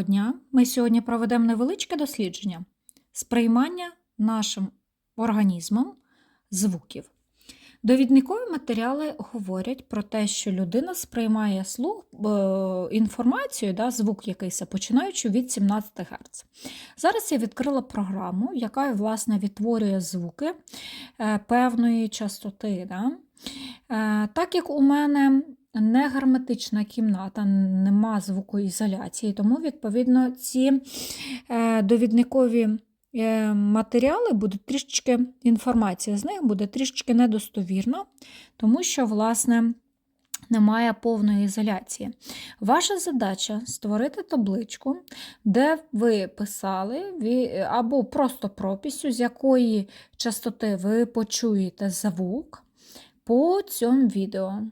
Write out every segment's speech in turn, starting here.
Доброго дня! Ми сьогодні проведемо невеличке дослідження сприймання нашим організмом звуків. Довідникові матеріали говорять про те, що людина сприймає слух, е, інформацію, да, звук якийсь, починаючи від 17 Гц. Зараз я відкрила програму, яка власне відтворює звуки е, певної частоти. Да. Е, Так як у мене не герметична кімната, нема звукоізоляції, тому, відповідно, ці е, довідникові е, матеріали будуть трішечки, інформація з них буде трішечки недостовірна, тому що, власне, немає повної ізоляції. Ваша задача створити табличку, де ви писали або просто прописю, з якої частоти ви почуєте звук по цьому відео.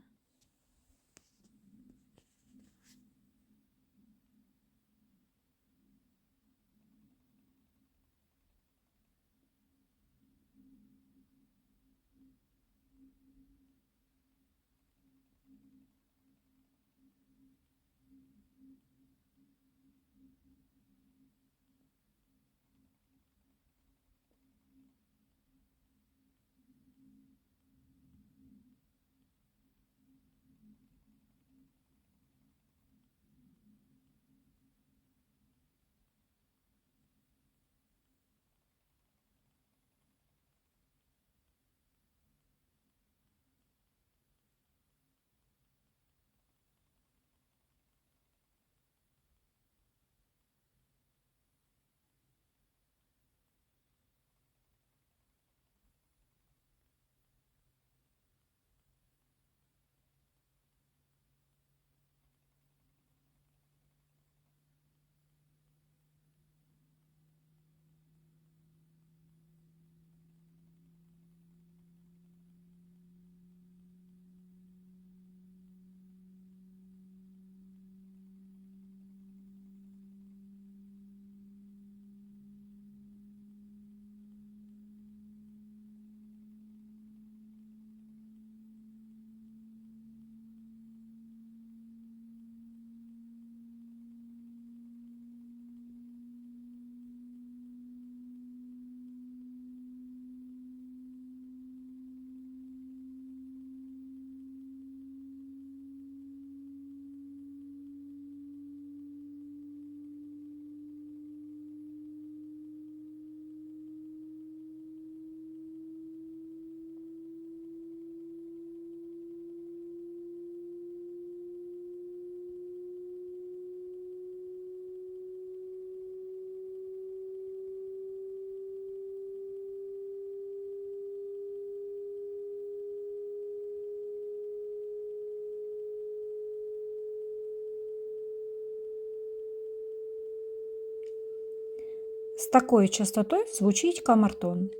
З такою частотою звучить камертон.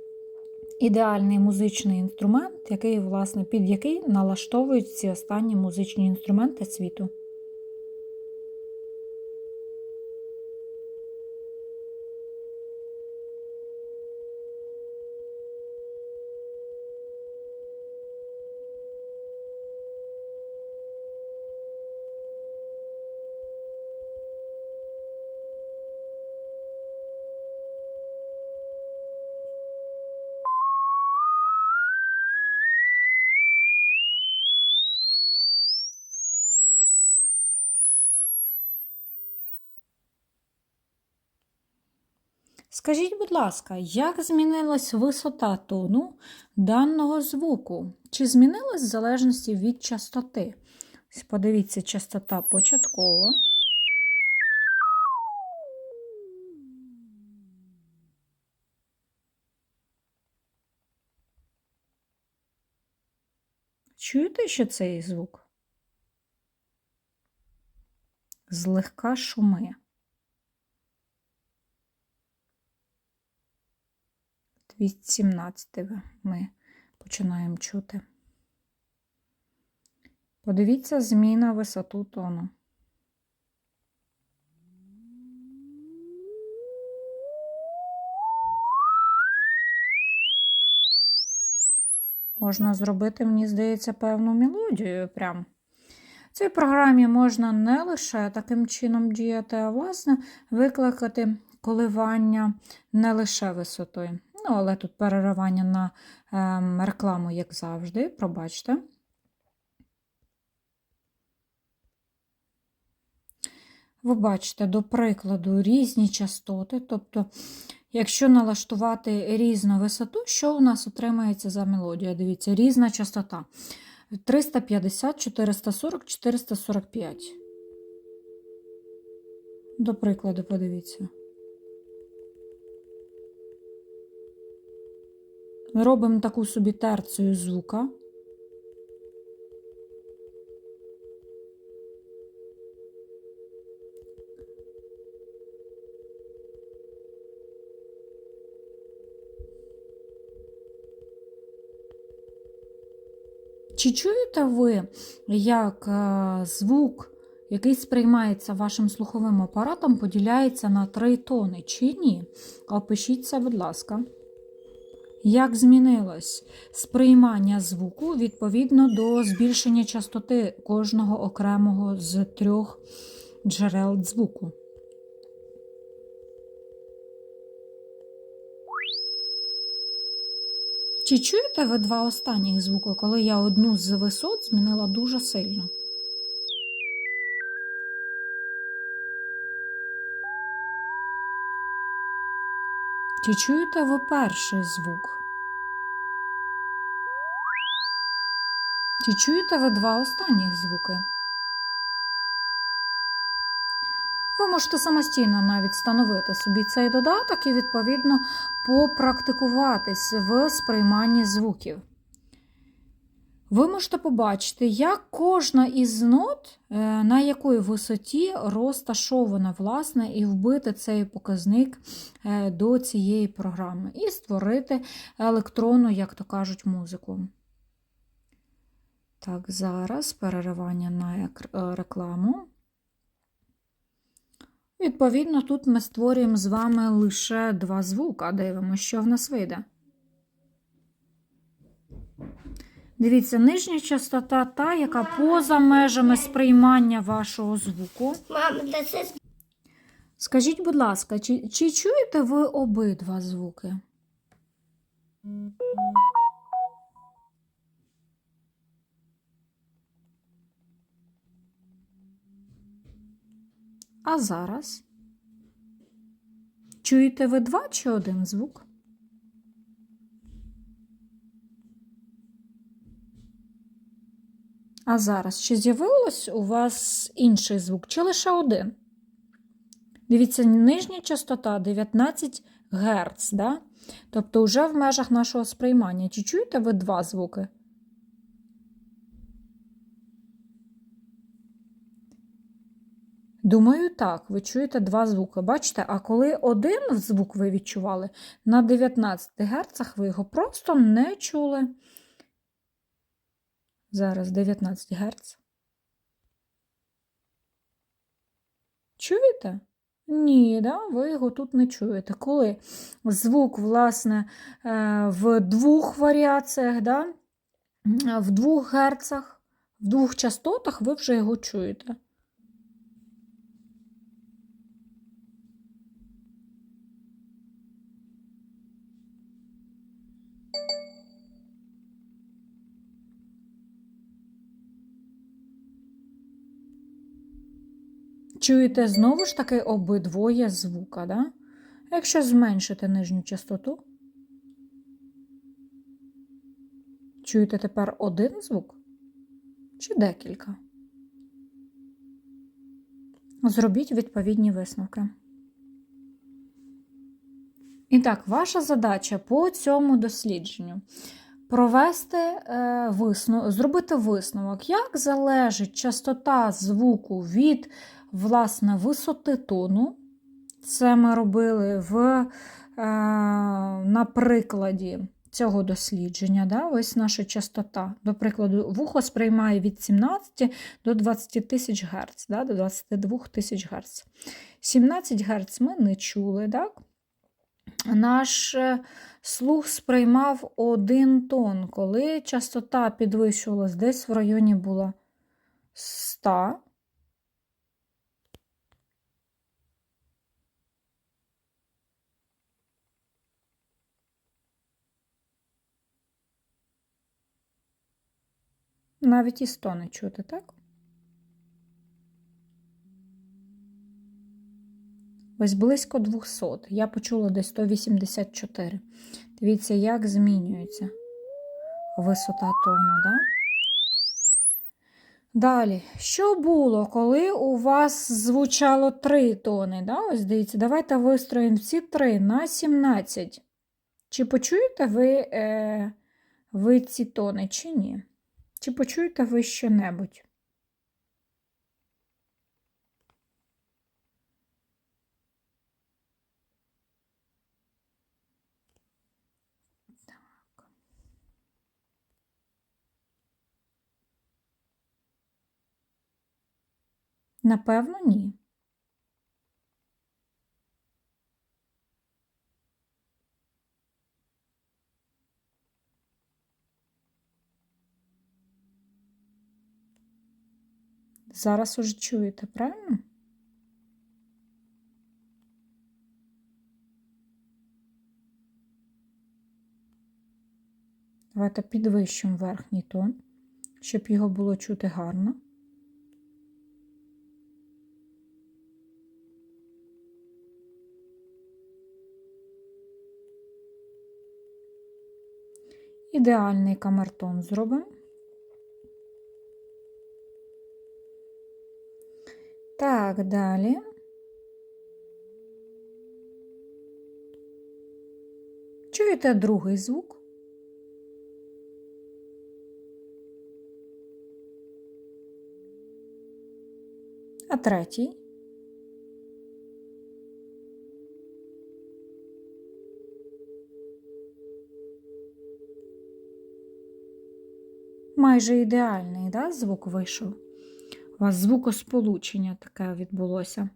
Ідеальний музичний інструмент, який, власне, під який налаштовують всі останні музичні інструменти світу. Скажіть, будь ласка, як змінилась висота тону даного звуку? Чи змінилась в залежності від частоти? Подивіться, частота початкова. Чуєте, що цей звук? Злегка шуми. Від 17 ми починаємо чути. Подивіться зміна висоту тону. Можна зробити, мені здається, певну мелодію прям. В цій програмі можна не лише таким чином діяти, а власне викликати коливання не лише висотою. Але тут переривання на ем, рекламу, як завжди, пробачте. Ви бачите, до прикладу, різні частоти. Тобто, якщо налаштувати різну висоту, що у нас отримається за мелодія? Дивіться, різна частота. 350, 440, 445. До прикладу, подивіться. Робимо таку собі терцію звука. Чи чуєте ви, як е, звук, який сприймається вашим слуховим апаратом, поділяється на три тони, чи ні? Опишіть це, будь ласка. Як змінилось сприймання звуку відповідно до збільшення частоти кожного окремого з трьох джерел звуку? Чи чуєте ви два останніх звуки, коли я одну з висот змінила дуже сильно? Чи чуєте ви перший звук? Чи чуєте ви два останніх звуки? Ви можете самостійно навіть встановити собі цей додаток і, відповідно, попрактикуватись в сприйманні звуків. Ви можете побачити, як кожна із нот, е, на якої висоті розташована, власне, і вбити цей показник е, до цієї програми, і створити електронну, як то кажуть, музику. Так, зараз переривання на е, рекламу. Відповідно, тут ми створюємо з вами лише два звука. Дивимося, що в нас вийде. Дивіться, нижня частота та, яка поза межами сприймання вашого звуку. Мама, да це Скажіть, будь ласка, чи, чи чуєте ви обидва звуки? А зараз? Чуєте ви два чи один звук? А зараз чи з'явилось у вас інший звук, чи лише один? Дивіться, нижня частота 19 Гц, да? тобто вже в межах нашого сприймання. Чи чуєте ви два звуки? Думаю, так, ви чуєте два звуки. Бачите, а коли один звук ви відчували, на 19 Гц ви його просто не чули. Зараз 19 Гц. Чуєте? Ні, да, ви його тут не чуєте. Коли звук, власне, е, в двох варіаціях, да, в двох герцах, в двох частотах ви вже його чуєте. Чуєте знову ж таки обидвоє звука, да? Якщо зменшити нижню частоту, чуєте тепер один звук чи декілька? Зробіть відповідні висновки. І так, ваша задача по цьому дослідженню провести е, висновок, зробити висновок, як залежить частота звуку від власне, висоти тону. Це ми робили в, е, на прикладі цього дослідження. Да? Ось наша частота. До прикладу, вухо сприймає від 17 до 20 тисяч Гц, да? до 22 тисяч Гц. 17 Гц ми не чули. Так? Наш е, слух сприймав один тон, коли частота підвищувалась, десь в районі була 100, навіть і 100 не чути, так? Ось близько 200. Я почула десь 184. Дивіться, як змінюється висота тону, да? Далі, що було, коли у вас звучало 3 тони? Да? Ось дивіться, давайте вистроїмо ці 3 на 17. Чи почуєте ви, е, ви ці тони, чи ні? Чи почуєте ви що-небудь? Напевно, ні. Зараз уже чуєте, правильно? Давайте підвищимо верхній тон, щоб його було чути гарно. Ідеальний камертон зробимо. Так, далі. Чуєте другий звук? А третій? Майже ідеальний да, звук вийшов. У вас звукосполучення таке відбулося.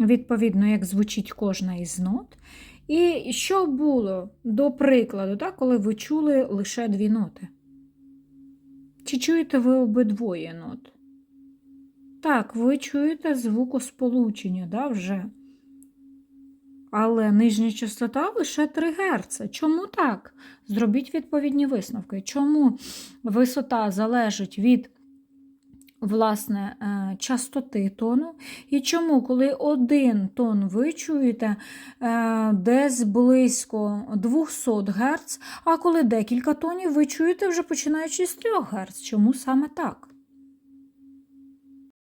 Відповідно, як звучить кожна із нот. І що було до прикладу, так, коли ви чули лише дві ноти? Чи чуєте ви обидвоє нот? Так, ви чуєте звукосполучення, да, вже. Але нижня частота лише 3 Гц. Чому так? Зробіть відповідні висновки. Чому висота залежить від власне, е, частоти тону? І чому, коли один тон ви чуєте е, десь близько 200 Гц, а коли декілька тонів ви чуєте вже починаючи з 3 Гц? Чому саме так?